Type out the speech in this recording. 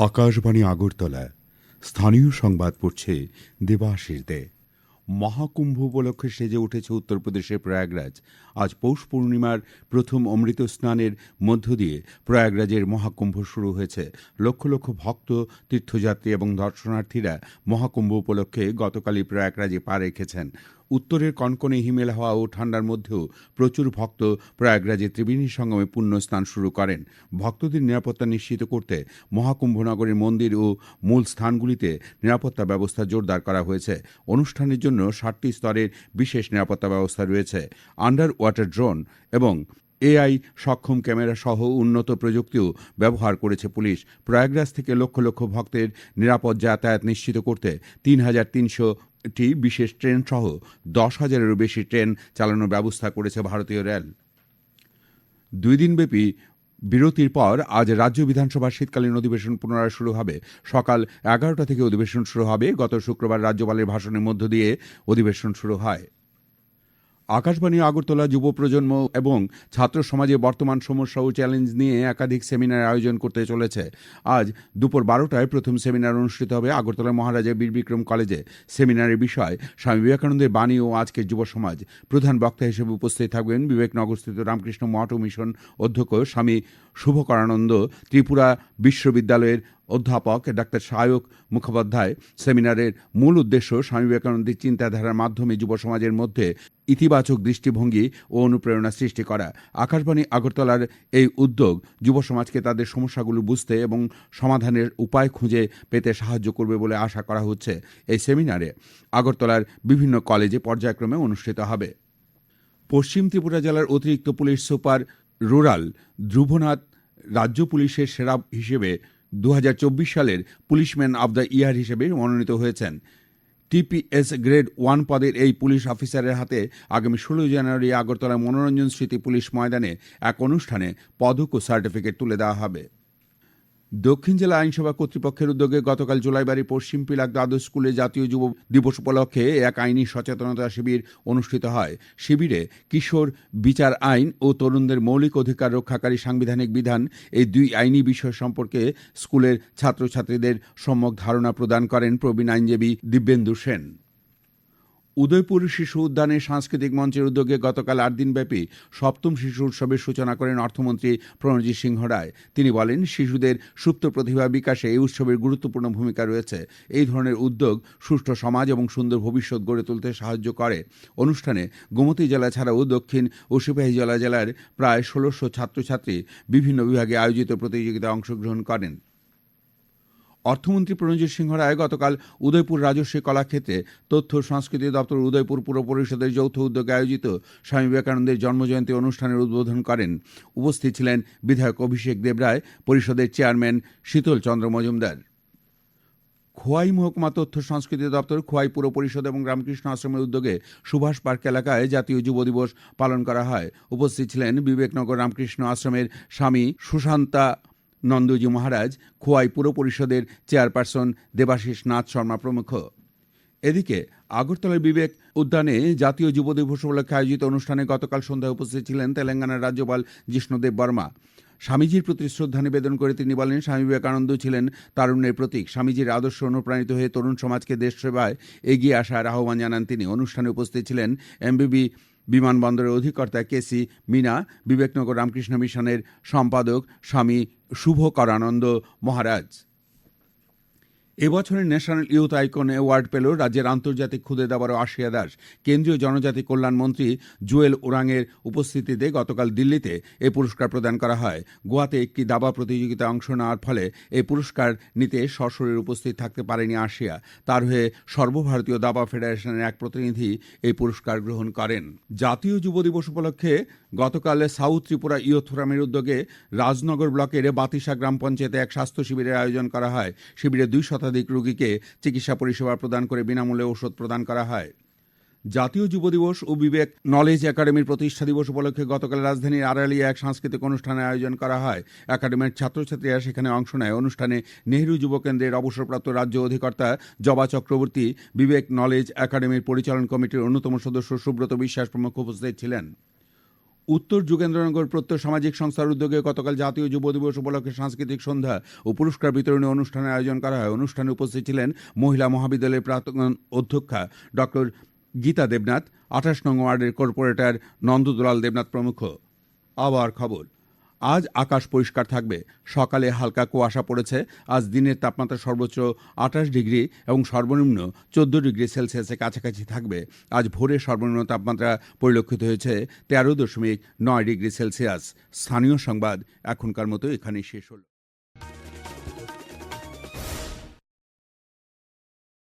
আকাশবাণী আগরতলা স্থানীয় সংবাদ পড়ছে দেবাশিস দে। মহাকুম্ভ উপলক্ষে সেজে উঠেছে উত্তরপ্রদেশের প্রয়াগরাজ। আজ পৌষ পূর্ণিমার প্রথম অমৃত স্নানের মধ্য দিয়ে প্রয়াগরাজের মহাকুম্ভ শুরু হয়েছে। লক্ষ লক্ষ ভক্ত, তীর্থযাত্রী এবং দর্শনার্থীরা মহাকুম্ভ উপলক্ষে গতকালই প্রয়াগরাজে পা রেখেছেন। উত্তরের কনকনে হিমেল হাওয়া ও ঠান্ডার মধ্যেও প্রচুর ভক্ত প্রয়াগরাজে ত্রিবেণী সঙ্গমে পুণ্য স্নান শুরু করেন। ভক্তদের নিরাপত্তা নিশ্চিত করতে মহাকুম্ভনগরের মন্দির ও মূল স্থানগুলিতে নিরাপত্তা ব্যবস্থা জোরদার করা হয়েছে। অনুষ্ঠানের জন্য ষাটটি স্তরের বিশেষ নিরাপত্তা ব্যবস্থা রয়েছে। আন্ডার ওয়াটার ড্রোন এবং এআই সক্ষম ক্যামেরা সহ উন্নত প্রযুক্তিও ব্যবহার করেছে পুলিশ। প্রয়াগরাজ থেকে লক্ষ লক্ষ ভক্তের নিরাপদ যাতায়াত নিশ্চিত করতে তিন হাজার তিনশো টি বিশেষ ট্রেন সহ দশ হাজারেরও বেশি ট্রেন চালানোর ব্যবস্থা করেছে ভারতীয় রেল। দুই দিনব্যাপী বিরতির পর আজ রাজ্য বিধানসভার শীতকালীন অধিবেশন পুনরায় শুরু হবে। সকাল এগারোটা থেকে অধিবেশন শুরু হবে। গত শুক্রবার রাজ্যপালের ভাষণের মধ্য দিয়ে অধিবেশন শুরু হয়। আকাশবাণী, আগরতলা যুব প্রজন্ম এবং ছাত্র সমাজে বর্তমান সমস্যা ও চ্যালেঞ্জ নিয়ে একাধিক সেমিনার আয়োজন করতে চলেছে। আজ দুপুর বারোটায় প্রথম সেমিনার অনুষ্ঠিত হবে আগরতলা মহারাজা বীর বিক্রম কলেজে। সেমিনারের বিষয়, স্বামী বিবেকানন্দের বাণী ও আজকের যুব সমাজ। প্রধান বক্তা হিসেবে উপস্থিত থাকবেন বিবেকনগরস্থিত রামকৃষ্ণ মঠ মিশন অধ্যক্ষ স্বামী শুভকরানন্দ ত্রিপুরা বিশ্ববিদ্যালয়ের অধ্যাপক ডাক্তার সায়ক মুখোপাধ্যায় সেমিনারের মূল উদ্দেশ্য স্বামী বিবেকানন্দের চিন্তাধারার মাধ্যমে যুব সমাজের মধ্যে ইতিবাচক দৃষ্টিভঙ্গি ও অনুপ্রেরণা সৃষ্টি করা। আকাশবাণী আগরতলার এই উদ্যোগ যুব সমাজকে তাদের সমস্যাগুলো বুঝতে এবং সমাধানের উপায় খুঁজে পেতে সাহায্য করবে বলে আশা করা হচ্ছে। এই সেমিনারে আগরতলার বিভিন্ন কলেজে পর্যায়ক্রমে অনুষ্ঠিত হবে। পশ্চিম ত্রিপুরা জেলার অতিরিক্ত পুলিশ সুপার রুরাল ধ্রুবনাথ রাজ্য পুলিশের সেরা হিসেবে দু হাজার চব্বিশ সালের পুলিশম্যান অব দ্য ইয়ার হিসেবে মনোনীত হয়েছেন। টিপিএস গ্রেড ওয়ান পদের এই পুলিশ অফিসারের হাতে আগামী ষোলো জানুয়ারি আগরতলা মনোরঞ্জন স্মৃতি পুলিশ ময়দানে এক অনুষ্ঠানে পদক ও সার্টিফিকেট তুলে দেওয়া হবে। দক্ষিণ জেলা আইনসভা কর্তৃপক্ষের উদ্যোগে গতকাল জুলাইবাড়ি পশ্চিম পিলাক দ্বাদশ স্কুলে জাতীয় যুব দিবস উপলক্ষে এক আইনি সচেতনতা শিবির অনুষ্ঠিত হয়। শিবিরে কিশোর বিচার আইন ও তরুণদের মৌলিক অধিকার রক্ষাকারী সাংবিধানিক বিধান এই দুই আইনি বিষয় সম্পর্কে স্কুলের ছাত্রছাত্রীদের সম্যক ধারণা প্রদান করেন প্রবীণ আইনজীবী দিব্যেন্দু সেন। উদয়পুর শিশু উদ্যানে সাংস্কৃতিক মঞ্চের উদ্যোগে গতকাল আট দিনব্যাপী সপ্তম শিশু উৎসবের সূচনা করেন অর্থমন্ত্রী প্রণজিৎ সিংহ রায়। তিনি বলেন, শিশুদের সুপ্ত প্রতিভা বিকাশে এই উৎসবের গুরুত্বপূর্ণ ভূমিকা রয়েছে। এই ধরনের উদ্যোগ সুষ্ঠু সমাজ এবং সুন্দর ভবিষ্যৎ গড়ে তুলতে সাহায্য করে। অনুষ্ঠানে গোমতী জেলা ছাড়াও দক্ষিণ ও সিপাহী সিপাহীজলা জেলার প্রায় ষোলোশো ছাত্রছাত্রী বিভিন্ন বিভাগে আয়োজিত প্রতিযোগিতায় অংশগ্রহণ করেন। অর্থমন্ত্রী প্রণজিৎ সিংহ রায় গতকাল উদয়পুর রাজস্বী কলাক্ষেত্রে তথ্য সংস্কৃতি দপ্তর উদয়পুর পুর পরিষদের যৌথ উদ্যোগে আয়োজিত স্বামী বিবেকানন্দের জন্মজয়ন্তী অনুষ্ঠানের উদ্বোধন করেন। উপস্থিত ছিলেন বিধায়ক অভিষেক দেবরায় পরিষদের চেয়ারম্যান শীতল চন্দ্র মজুমদার। খোয়াই মহকুমা তথ্য সংস্কৃতি দপ্তর, খোয়াই পুর পরিষদ এবং রামকৃষ্ণ আশ্রমের উদ্যোগে সুভাষ পার্ক এলাকায় জাতীয় যুব দিবস পালন করা হয়। উপস্থিত ছিলেন বিবেকনগর রামকৃষ্ণ আশ্রমের স্বামী সুশান্তা নন্দজি মহারাজ খোয়াই পুর পরিষদের চেয়ারপারসন দেবাশিস নাথ শর্মা প্রমুখ। এদিকে আগরতলার বিবেক উদ্যানে জাতীয় যুব দিবস উপলক্ষে আয়োজিত অনুষ্ঠানে গতকাল সন্ধ্যায় উপস্থিত ছিলেন তেলেঙ্গানার রাজ্যপাল জিষ্ণুদেব বর্মা। স্বামীজির প্রতি শ্রদ্ধা নিবেদন করে তিনি বলেন, স্বামী বিবেকানন্দ ছিলেন তারুণ্যের প্রতীক। স্বামীজির আদর্শ অনুপ্রাণিত হয়ে তরুণ সমাজকে দেশ সেবায় এগিয়ে আসার আহ্বান জানান তিনি। অনুষ্ঠানে উপস্থিত ছিলেন এমবিবি বিমানবন্দরের অধিকর্তা কেসি মিনা বিবেকনগর রামকৃষ্ণ মিশনের সম্পাদক স্বামী শুভকরানন্দ মহারাজ। এবছরের ন্যাশনাল ইউথ আইকন অ্যাওয়ার্ড পেল রাজ্যের আন্তর্জাতিক খুদে দাবারও আশিয়া দাস। কেন্দ্রীয় জনজাতি কল্যাণ মন্ত্রী জুয়েল ওরাংয়ের উপস্থিতিতে গতকাল দিল্লিতে এই পুরস্কার প্রদান করা হয়। গোয়াতে একটি দাবা প্রতিযোগিতায় অংশ নেওয়ার ফলে এই পুরস্কার নিতে সশরীর উপস্থিত থাকতে পারেনি আশিয়া। তার হয়ে সর্বভারতীয় দাবা ফেডারেশনের এক প্রতিনিধি এই পুরস্কার গ্রহণ করেন। জাতীয় যুব দিবস উপলক্ষে গতকাল সাউথ ত্রিপুরা ইয়ুথ ফোরামের উদ্যোগে রাজনগর ব্লকের বাতিসা গ্রাম পঞ্চায়েতে এক স্বাস্থ্য শিবিরের আয়োজন করা হয়। শিবিরে দুই শতাধিক রোগীকে চিকিৎসা পরিষেবা প্রদান করে বিনামূল্যে ওষুধ প্রদান করা হয়। জাতীয় যুব দিবস ও বিবেক নলেজ একাডেমির প্রতিষ্ঠা দিবস উপলক্ষে গতকাল রাজধানীর আড়ালিয়া এক সাংস্কৃতিক অনুষ্ঠানের আয়োজন করা হয়। একাডেমির ছাত্রছাত্রীরা সেখানে অংশ নেয়। অনুষ্ঠানে নেহরু যুব কেন্দ্রের অবসরপ্রাপ্ত রাজ্য অধিকর্তা জবা চক্রবর্তী, বিবেক নলেজ একাডেমির পরিচালন কমিটির অন্যতম সদস্য সুব্রত বিশ্বাস প্রমুখ উপস্থিত ছিলেন। উত্তর যুগেন্দ্রনগর প্রত্যয় সামাজিক সংস্থার উদ্যোগে গতকাল জাতীয় যুব দিবস উপলক্ষে সাংস্কৃতিক সন্ধ্যা ও পুরস্কার বিতরণী অনুষ্ঠানের আয়োজন করা হয়। অনুষ্ঠানে উপস্থিত ছিলেন মহিলা মহাবিদ্যালয়ের প্রাক্তন অধ্যক্ষা ডক্টর গীতা দেবনাথ, আঠাশ নং ওয়ার্ডের কর্পোরেটর নন্দদুলাল দেবনাথ প্রমুখ। আবার খবর। আজ আকাশ পরিষ্কার থাকবে। সকালে হালকা কুয়াশা পড়েছে। আজ দিনের তাপমাত্রা সর্বোচ্চ আঠাশ ডিগ্রি এবং সর্বনিম্ন চোদ্দ ডিগ্রি সেলসিয়াসের কাছাকাছি থাকবে। আজ ভোরে সর্বনিম্ন তাপমাত্রা পরিলক্ষিত হয়েছে তেরো দশমিক নয় ডিগ্রি সেলসিয়াস। স্থানীয় সংবাদ এখনকার মতো এখানেই শেষ হলো।